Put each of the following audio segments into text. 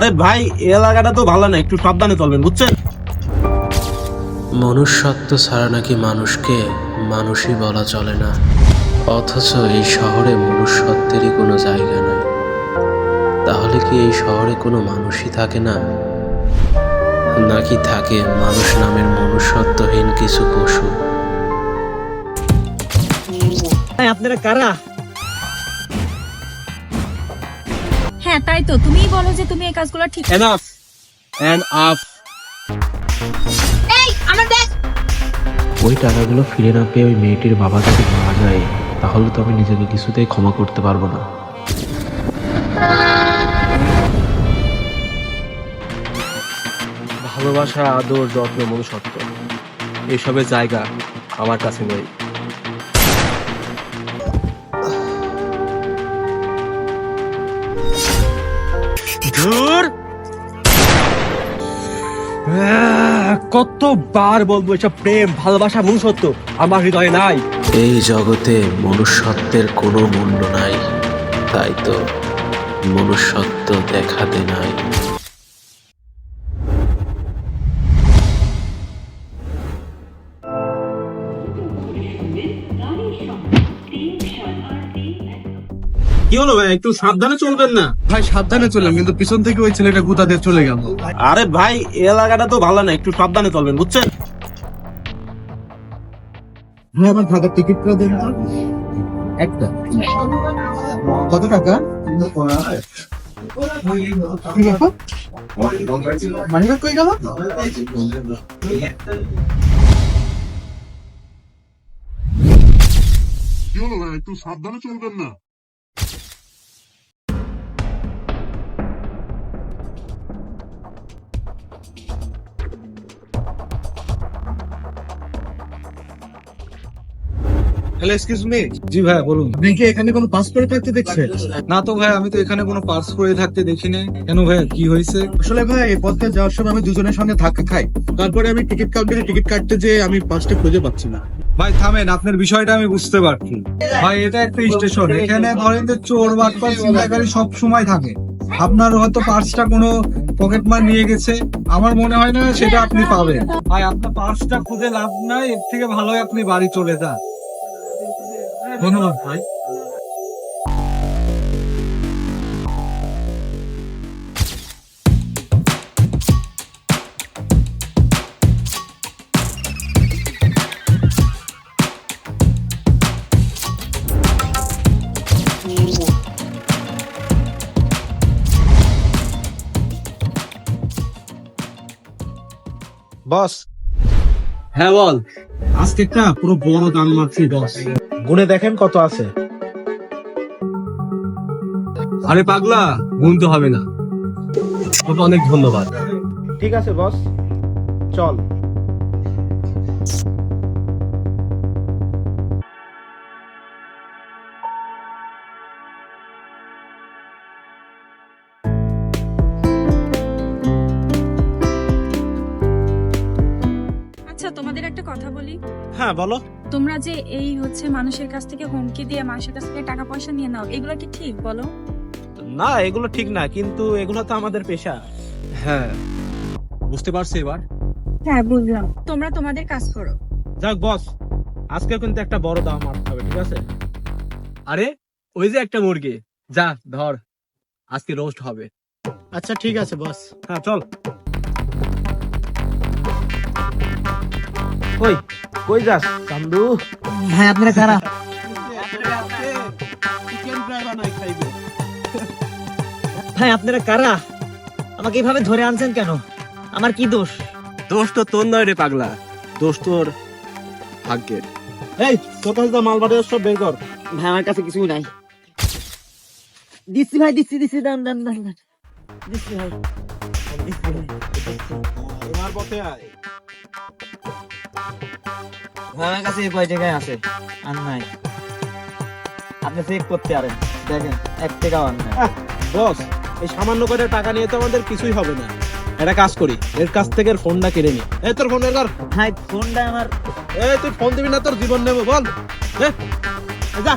আরে ভাই এলাকাটা তো ভালো না একটু সাবধানে চলবেন বুঝছেন? মনুষ্যত্ব ছাড়া নাকি মানুষকে মানুষই বলা চলে না? অথচ এই শহরে মনুষ্যত্বেরই কোনো জায়গা নাই। তাহলে কি এই শহরে কোনো মানুষই থাকে না? নাকি থাকে মানুষ নামের মনুষ্যত্বহীন কিছু পশু? আপনারা কারা? হ্যাঁ তাই তো। তুমিই বলো যে তুমি এই কাজগুলো ঠিক এনাফ এন্ড আপ এই আমার ব্যাগ ওই টাকাগুলো ফিরে না পেয়ে ওই মেয়েটির বাবা যদি মারা যায় তাহলে তো আমি নিজেকে কিছুতেই ক্ষমা করতে পারব না। ভালোবাসা আদর যত্ন মনুষ্যত্ব এসবের জায়গা আমার কাছে নেই। কতবার বলব এসব প্রেম, ভালোবাসা, মনুষ্যত্ব? আমার হৃদয়ে নাই। এই জগতে মনুষ্যত্বের কোনো মূল্য নাই। তাই তো মনুষ্যত্ব দেখাতে নাই। কি হলো ভাই? একটু সাবধানে চলবেন না। ভাই সাবধানে চললাম কিন্তু পিছন থেকে ওই ছেলেটা গুতা দিয়ে চলে গেল। আরে ভাই এলাকাটা তো ভালো না একটু সাবধানে চলবেন বুঝছেন? ভাই আমার ঢাকার টিকিটটা দেন একটা। কত টাকা? মানিব্যাগ কই গেল? কি হলো ভাই একটু সাবধানে চলবেন না। হ্যালো এক্সকিউজ মি জি ভাই বলুন। আপনি কি এখানে কোনো পাস করে থাকতে দেখছেন? না তো ভাই আমি তো এখানে কোনো পার্স করে থাকতে দেখিনি কেন ভাই কি হয়েছে? আসলে ভাই এই পথে যাওয়ার সময় আমি দুজনের সঙ্গে ধাক্কা খাই। তারপরে আমি টিকিট কাউন্টারে টিকিট কাটতে যে আমি পাসটা খুঁজে পাচ্ছি না। ভাই থামেন আপনার বিষয়টা আমি বুঝতে পারছি। ভাই এটা একটা স্টেশন এখানে ধরেন যে চোর বাটপার চিন্তাকারী সব সময় থাকে। আপনার হয়তো পার্সটা কোনো পকেট মার নিয়ে গেছে। আমার মনে হয় না সেটা আপনি পাবেন। ভাই আপনার পার্সটা খুঁজে লাভ নাই এর থেকে ভালোই আপনি বাড়ি চলে যান। ধন্যবাদ ভাই। বস। হ্যাঁ বল। আজকে একটা পুরো বড় দান মারছি বস। গুনে দেখেন কত আছে। আরে পাগলা গুনতে হবে না। তোকে অনেক ধন্যবাদ। ঠিক আছে বস। চল। আচ্ছা তোমাদের একটা কথা বলি। হ্যাঁ বলো। তোমরা যে এই হচ্ছে মানুষের কাছ থেকে হুমকি দিয়ে মানুষের কাছ থেকে টাকা পয়সা নিয়ে নাও এগুলো কি ঠিক বলো? না এগুলো ঠিক না কিন্তু এগুলো তো আমাদের পেশা। হ্যাঁ। বুঝতে পারছি এবার? হ্যাঁ বুঝলাম। তোমরা তোমাদের কাজ করো। যাক বস আজকে কিন্তু একটা বড় দাম মারতে হবে ঠিক আছে? আরে ওই যে একটা মুরগি। যা ধর আজকে রোস্ট হবে। আচ্ছা ঠিক আছে বস। হ্যাঁ চল। কই? কই যাস চান্দু? ভাই আপনারা কারা? চিকেন ফ্রাই বানাই খাইবে ভাই আপনারা কারা? আমাকে এইভাবে ধরে আনছেন কেন? আমার কি দোষ? দোষ তো তোর নয় রে পাগলা। দোষ তোর ভাগ্যের। এই তোর কাছে যা মাল বাড়ি সব বের কর। ভাই আমার কাছে কিছুই নাই। দিচ্ছি ভাই দিচ্ছি দিচ্ছি দাম দাম দাম। দিচ্ছি ভাই। দিচ্ছি ভাই পথে আয়। আমার কাছে এই কয় টাকায় আছে? আর নাই। আপনি চেক করতে পারেন। দেখেন এক টাকাও আর নাই। বস এই সামান্য করে টাকা নিয়ে তো আমাদের কিছুই হবে না। একটা কাজ করি এর কাছ থেকে এর ফোনটা কেড়ে নি এই তোর ফোন কর। ভাই ফোনটা আমার এই তুই ফোন দিবি না তোর জীবন নেব বল। এই যা।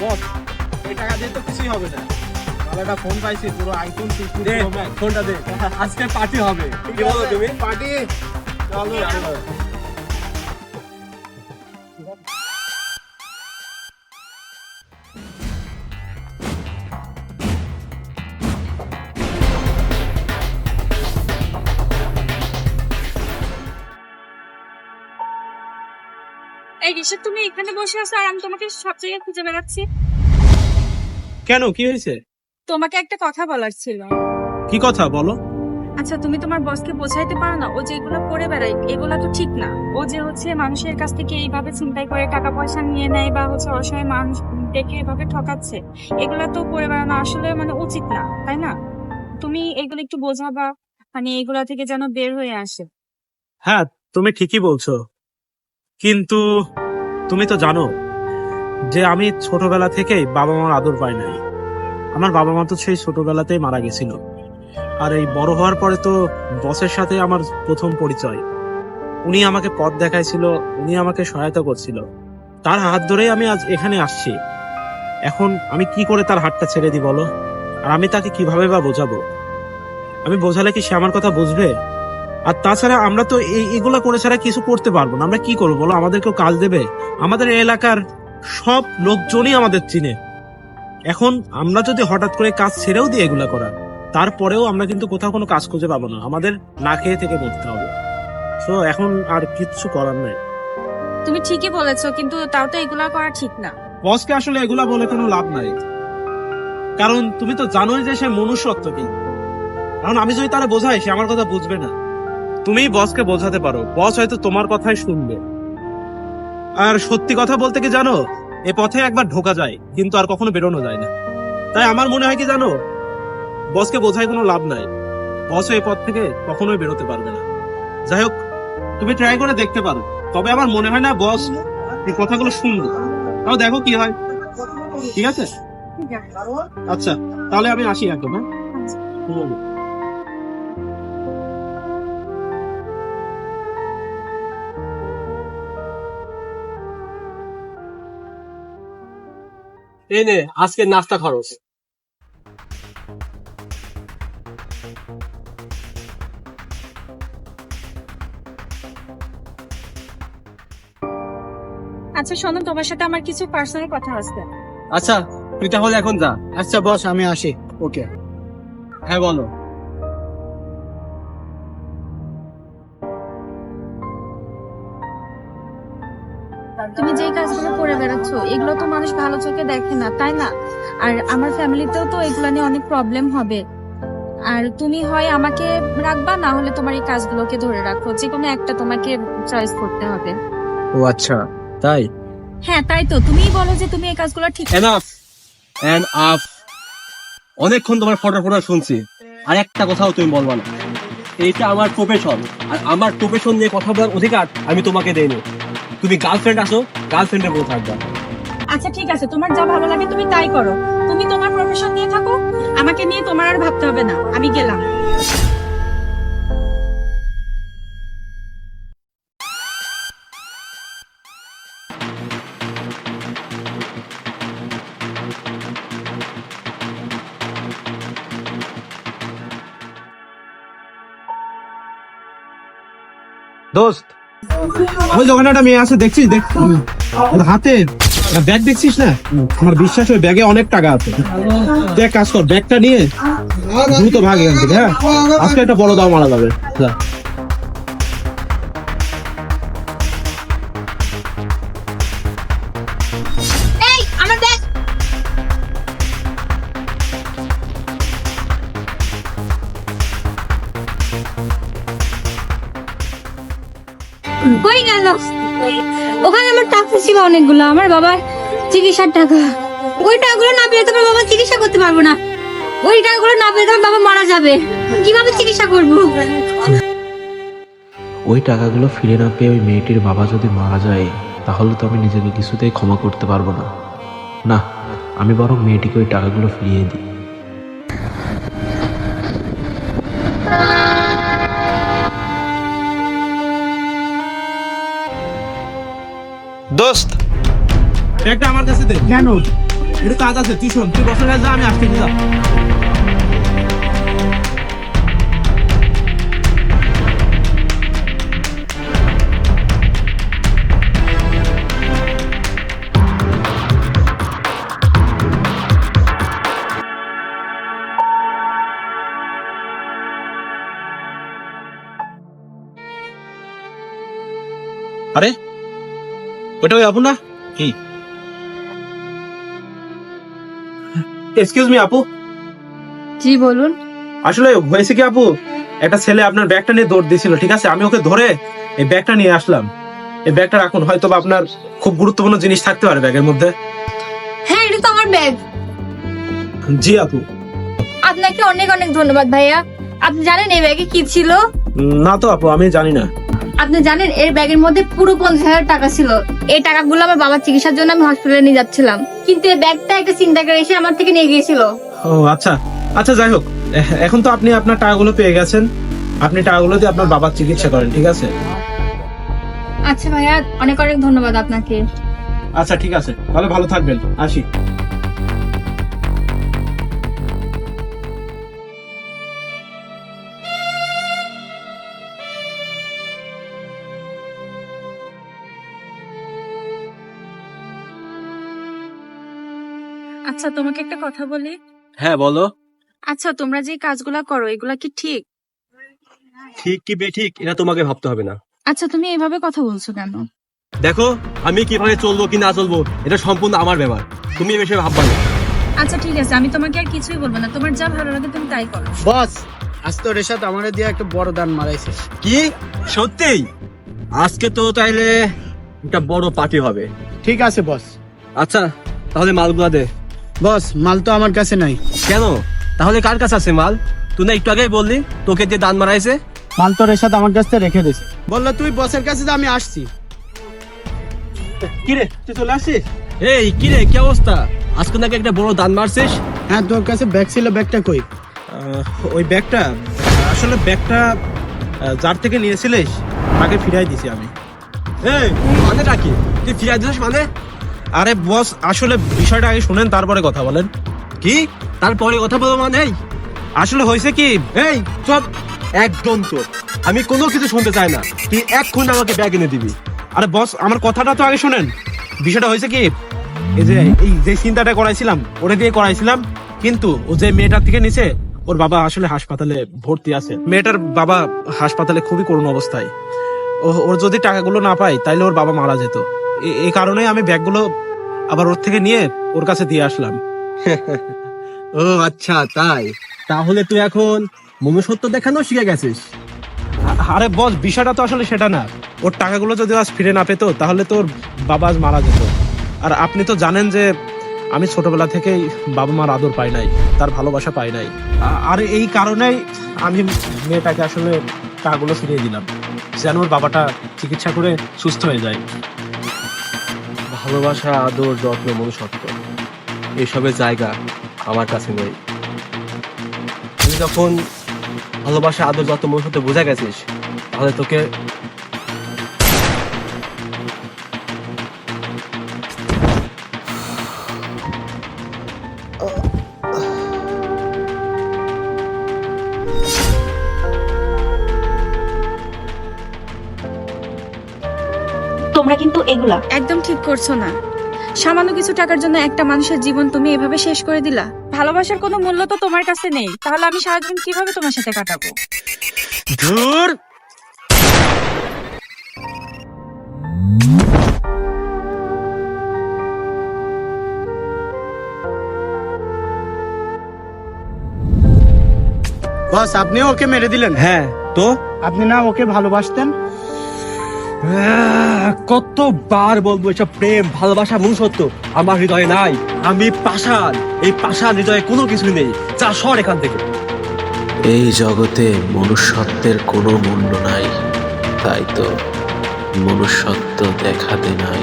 বস এই টাকা দিয়ে তো কিছুই হবে না। একটা ফোন পাইছি পুরো আইফোন ম্যাক্স ফোনটা দে। আজকে পার্টি হবে। কি বলো তুমি? পার্টি চলো এই ঋষভ তুমি এখানে বসে আছো আর আমি তোমাকে সব জায়গায় খুঁজে বেড়াচ্ছি। কেন? কি হয়েছে? তোমাকে একটা কথা বলার ছিল। কি কথা বলো। আচ্ছা তুমি তোমার বসকে বোঝাইতে পারো না ও যেগুলো করে বেড়ায় এগুলো তো ঠিক না। ও যে হচ্ছে মানুষের কাছ থেকে এইভাবে চিন্তাই করে টাকা পয়সা নিয়ে নেয় বা হচ্ছে অসহায় মানুষ দেখে এভাবে ঠকাচ্ছে এগুলো তো করে বেড়ানো আসলে মানে উচিত না তাই না? তুমি এগুলো একটু বোঝাবা মানে এগুলা থেকে যেন বের হয়ে আসে। হ্যাঁ তুমি ঠিকই বলছো। কিন্তু তুমি তো জানো যে আমি ছোটবেলা থেকেই বাবা মার আদর পাই নাই। আমার বাবা মা তো সেই ছোটবেলাতেই মারা গেছিল। আর এই বড় হওয়ার পরে তো বসের সাথে আমার প্রথম পরিচয়। উনি আমাকে পথ দেখাইছিল, উনি আমাকে সহায়তা করছিল। তার হাত ধরেই আমি আজ এখানে আসছি। এখন আমি কি করে তার হাতটা ছেড়ে দিই বলো? আর আমি তাকে কীভাবে বা বোঝাবো? আমি বোঝালে কি সে আমার কথা বুঝবে? আর তাছাড়া আমরা তো এই এগুলা করে ছাড়া কিছু করতে পারব না। আমরা কি করব বলো? আমাদেরকেও কাজ দেবে? আমাদের এলাকার সব লোকজনই আমাদের চিনে। এখন আমরা যদি হঠাৎ করে কাজ ছেড়েও দিই এগুলা করা তারপরেও আমরা কিন্তু কোথাও কোনো কাজ খুঁজে পাবো না। আমাদের না খেয়ে থেকে মরতে হবে। তো এখন আর কিচ্ছু করার নাই। তুমি ঠিকই বলেছ কিন্তু তাও তো এগুলা করা ঠিক না। বসকে আসলে এগুলা বলে কোনো লাভ নাই। কারণ তুমি তো জানোই যে সে মনুষ্যত্ব কি। কারণ আমি যদি তারা বোঝাই সে আমার কথা বুঝবে না। তুমি বসকে বোঝাতে পারো। বস হয়তো তোমার কথাই শুনবে। আর সত্যি কথা বলতে কি জানো? এ পথে একবার ঢোকা যায় কিন্তু আর কখনো বেরোনো যায় না। তাই আমার মনে হয় কি জানো? বসকে বোঝাই কোনো লাভ নাই। বসও এ পথ থেকে কখনোই বেরোতে পারবে না। যাই হোক তুমি ট্রাই করে দেখতে পারো। তবে আমার মনে হয় না বস এই কথাগুলো শুনবে। তাও দেখো কি হয়। ঠিক আছে? ঠিক আছে। আচ্ছা তাহলে আমি আসি একদম হ্যাঁ? এই নে আজকে নাস্তা খরচ। আচ্ছা শোনো তোমার সাথে আমার কিছু পার্সোনাল কথা আছে। আচ্ছা তুই তাহলে এখন যা। আচ্ছা বস আমি আসি। ওকে হ্যাঁ বলো। তুমি যেই কাজগুলো করে বেড়াচ্ছ এগুলো তো মানুষ ভালো চোখে দেখে না তাই না? আর আমার ফ্যামিলিতেও তো এগুলো নিয়ে অনেক প্রবলেম হবে। আর তুমি হয় আমাকে রাখবা না হলে তোমার এই কাজগুলোকে ধরে রাখো। যে কোনো একটা তোমাকে চয়েস করতে হবে। ও আচ্ছা তাই? হ্যাঁ তাই তো। তুমিই বলো যে তুমি এই কাজগুলো ঠিক এনাফ এন্ড আফ অনেকক্ষণ তোমার ফটো ফটো শুনছি। আর একটা কথাও তুমি বলবা না। এইটা আমার প্রফেশন আর আমার প্রফেশন নিয়ে কথা বলার অধিকার আমি তোমাকে দেইনি। তুমি গার্লফ্রেন্ড আসো গার্লফ্রেন্ডের মতো থাকবা। আচ্ছা ঠিক আছে। তোমার যা ভালো লাগে তুমি তাই করো। তুমি তোমার প্রফেশন নিয়ে থাকো আমাকে নিয়ে তোমার আর ভাবতে হবে না। আমি গেলাম। দোস্ত ওই দোকানে একটা মেয়ে আছে, দেখছিস? দেখ। হাতে। ব্যাগ দেখছিস না? আমার বিশ্বাস, ওই ব্যাগে অনেক টাকা আছে। দেখ, কাজ কর। ব্যাগটা নিয়ে দ্রুত ভাগ এখান থেকে হ্যাঁ? আজকে একটা বড় দাম মারা যাবে। কই গেল। ওখানে আমার টাকা ছিল অনেকগুলো, আমার বাবার চিকিৎসার টাকা। ওই টাকাগুলো না পেলে তোমার বাবা চিকিৎসা করতে পারব না। ওই টাকাগুলো না পেলে তোমার বাবা মারা যাবে। কীভাবে চিকিৎসা করব? ওই টাকাগুলো ফিরে না পেয়ে ওই মেয়েটির বাবা যদি মারা যায়, তাহলে তো আমি নিজেকে কিছুতেই ক্ষমা করতে পারব না। না, আমি বরং মেয়েটিকে ওই টাকাগুলো ফিরিয়ে দিই। দোস্ত ব্যাগটা আমার কাছে দে কেন এটা কাজ আছে তুই শুন তুই বসে যা আমি আসতে যা अरे ওটা ওই আপু না? কি? এক্সকিউজ মি আপু। জি বলুন। আসলে হয়েছে কি আপু? একটা ছেলে আপনার ব্যাগটা নিয়ে দৌড় দিয়েছিল ঠিক আছে? আমি ওকে ধরে এই ব্যাগটা নিয়ে আসলাম। এই ব্যাগটা রাখুন হয়তো আপনার খুব গুরুত্বপূর্ণ জিনিস থাকতে পারে ব্যাগের মধ্যে। হ্যাঁ এটা তো আমার ব্যাগ। জি আপু। আপনাকে অনেক অনেক ধন্যবাদ ভাইয়া। আপনি জানেন এই ব্যাগে কি ছিল? না তো আপু আমি জানি না। আপনি জানেন এর ব্যাগের মধ্যে পুরো পঞ্চাশ হাজার টাকা ছিল। এই টাকাগুলো আমার বাবার চিকিৎসার জন্য আমি হসপিটালে নিয়ে যাচ্ছিলাম। কিন্তু এই ব্যাগটা একটা চিন্তাকারী এসে আমার থেকে নিয়ে গিয়েছিল। ও আচ্ছা। আচ্ছা যাই হোক। এখন তো আপনি আপনার টাকাগুলো পেয়ে গেছেন। আপনি টাকাগুলো দিয়ে আপনার বাবার চিকিৎসা করেন ঠিক আছে? আচ্ছা ভাইয়া অনেক অনেক ধন্যবাদ আপনাকে। আচ্ছা ঠিক আছে। তাহলে ভালো থাকবেন। আসি। আচ্ছা তোমাকে একটা কথা বলি। হ্যাঁ বলো। আচ্ছা তোমরা যে কাজগুলা করো এগুলা কি ঠিক? ঠিক কি বেঠিক এটা তোমাকে ভাবতে হবে না। আচ্ছা তুমি এভাবে কথা বলছো কেন? দেখো আমি কীভাবে চলবো কি না চলবো এটা সম্পূর্ণ আমার ব্যাপার। তুমি এ বিষয়ে ভাববা না। আচ্ছা ঠিক আছে আমি তোমাকে আর কিছুই বলব না। তোমার যা ভালো লাগে তুমি তাই করো। বস আজ তো রেশাদ আমার দিয়ে একটা বড় দান মারাইছে। কি? সত্যিই আজকে তো তাইলে একটা বড় পার্টি হবে। ঠিক আছে বস। আচ্ছা তাহলে মালগুলা দে। বস মাল তো আমার কাছে নাই। কেন? তাহলে কার কাছে আছে মাল? তুই না একটু আগেই বললি তোকে দিয়ে দান মারাইছে। মাল তো রেশাদ আমার কাছে রেখে দিস বলল তুই বসের কাছে যা, আমি আসছি। কি রে তুই চলে আসছিস? এই কি রে কি অবস্থা? আজকে নাকি একটা বড় দান মারছিস? হ্যাঁ তোর কাছে ব্যাগ ছিল ব্যাগটা কই? আহ, ওই ব্যাগটা আসলে ব্যাগটা যার থেকে নিয়েছিলিস তাকে ফিরাই দিছি আমি। এই মানেটা কি? তুই ফিরাই দিস মানে? আরে বস, আসলে বিষয়টা আগে শুনেন, তারপরে কথা বলেন। কি? তারপরে কথা বলব মানে? আসলে হয়েছে কি? এই চুপ একদম চুপ আমি কোনো কিছু শুনতে চাই না। তুই এক্ষুন আমাকে ব্যাগ এনে দিবি। আরে বস, আমার কথাটা তো আগে শুনেন। বিষয়টা হয়েছে কি? এই যে এই যে চিন্তাটা করাইছিলাম, ওরে দিয়ে করাইছিলাম, কিন্তু ও যে মেয়েটার থেকে নিচে ওর বাবা আসলে হাসপাতালে ভর্তি আছে। মেয়েটার বাবা হাসপাতালে খুবই করুণ অবস্থায়। ওর যদি টাকাগুলো না পাই তাইলে ওর বাবা মারা যেত। এই কারণে আমি ব্যাগগুলো আবার ওর থেকে নিয়ে ওর কাছে দিয়ে আসলাম। ও আচ্ছা তাই। তাহলে তুই এখন মনুষ্যত্ব দেখানো শিখে গেছিস? আরে বস বিষয়টা তো আসলে সেটা না। ওর টাকাগুলো যদি আজ ফিরে না পেতো তাহলে তোর বাবা আজ মারা যেত। আর আপনি তো জানেন যে আমি ছোটবেলা থেকেই বাবা মার আদর পাই নাই তার ভালোবাসা পাই নাই। আর এই কারণেই আমি মেয়েটাকে আসলে টাকাগুলো ফিরিয়ে দিলাম যেন ওর বাবাটা চিকিৎসা করে সুস্থ হয়ে যায়। ভালোবাসা, আদর, যত্ন, মনুষ্যত্ব। এসবের জায়গা আমার কাছে নেই। তুই যখন ভালোবাসা, আদর, যত্ন, মনুষ্যত্ব বোঝা গেছিস, তাহলে তোকে কিন্তু একদম ঠিক করছ না। সামান্য কিছু টাকার জন্য একটা মানুষের জীবন তুমি এভাবে শেষ করে দিলা। ভালোবাসার কোনো মূল্য তো তোমার কাছে নেই। তাহলে আমি সারাদিন কীভাবে তোমার সাথে কাটাবো? ধুর! বস আপনি ওকে মেরে দিলেন? হ্যাঁ। তো? আপনি না ওকে ভালোবাসতেন? কতবার বলব এসব প্রেম, ভালোবাসা, মনুষ্যত্ব? আমার হৃদয়ে নাই। আমি পাষাণ। এই পাষাণ হৃদয়ে কোনো কিছু নেই। যা সর এখান থেকে। এই জগতে মনুষ্যত্বের কোনো মূল্য নাই। তাই তো মনুষ্যত্ব দেখাতে নাই।